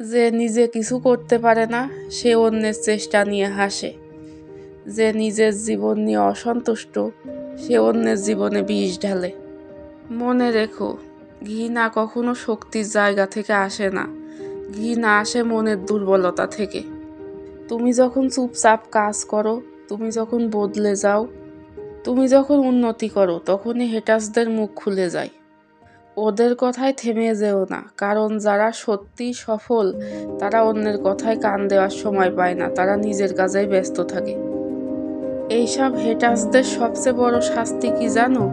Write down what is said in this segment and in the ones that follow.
যে নিজে কিছু করতে পারে না, সে অন্যের চেষ্টা নিয়ে হাসে। যে নিজের জীবন নিয়ে অসন্তুষ্ট, সে অন্যের জীবনে বিষ ঢালে। মনে রেখো, ঘৃণা কখনো শক্তির জায়গা থেকে আসে না। ঘৃণা আসে মনের দুর্বলতা থেকে। তুমি যখন চুপচাপ কাজ করো, তুমি যখন বদলে যাও, তুমি যখন উন্নতি করো, তখনই হেটাসদের মুখ খুলে যায়। ওদের কথায় থেমে যেও না, কারণ যারা সত্যি সফল, তারা অন্যের কথায় কান দেওয়ার সময় পায় না, তারা নিজের কাজেই ব্যস্ত থাকে। এইসব হেটাসদের সবচেয়ে বড় শাস্তি কি জানো?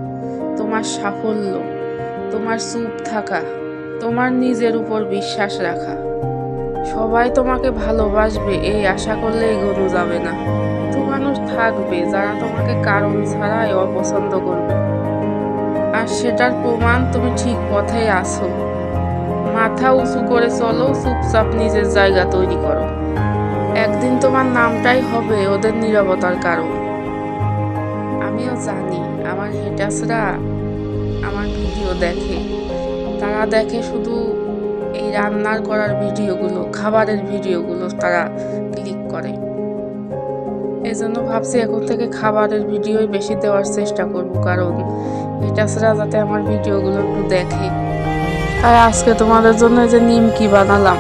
তোমার সাফল্য, তোমার চুপ থাকা, তোমার নিজের উপর বিশ্বাস রাখা। সবাই তোমাকে ভালোবাসবে, এই আশা করলে এগোনো যাবে না। কিছু মানুষ থাকবে, যারা তোমাকে কারণ ছাড়াই অপছন্দ করবে। আর সেটার প্রমাণ তুমি ঠিক পথেই আছো। মাথা উঁচু করে চলো, চুপচাপ নিজের জায়গা তৈরি করো। একদিন তোমার নামটাই হবে ওদের নীরবতার কারণ। আমিও জানি আমার হেটাসরা আমার ভিডিও দেখে। তারা দেখে শুধু এই রান্নার করার ভিডিওগুলো, খাবারের ভিডিওগুলো তারা ক্লিক করে। এই জন্য ভাবছি এখন থেকে খাবারের ভিডিওই বেশি দেওয়ার চেষ্টা করব, কারণ হেটাসরা যাতে আমার ভিডিওগুলো একটু দেখে। আর আজকে তোমাদের জন্য যে নিমকি বানালাম।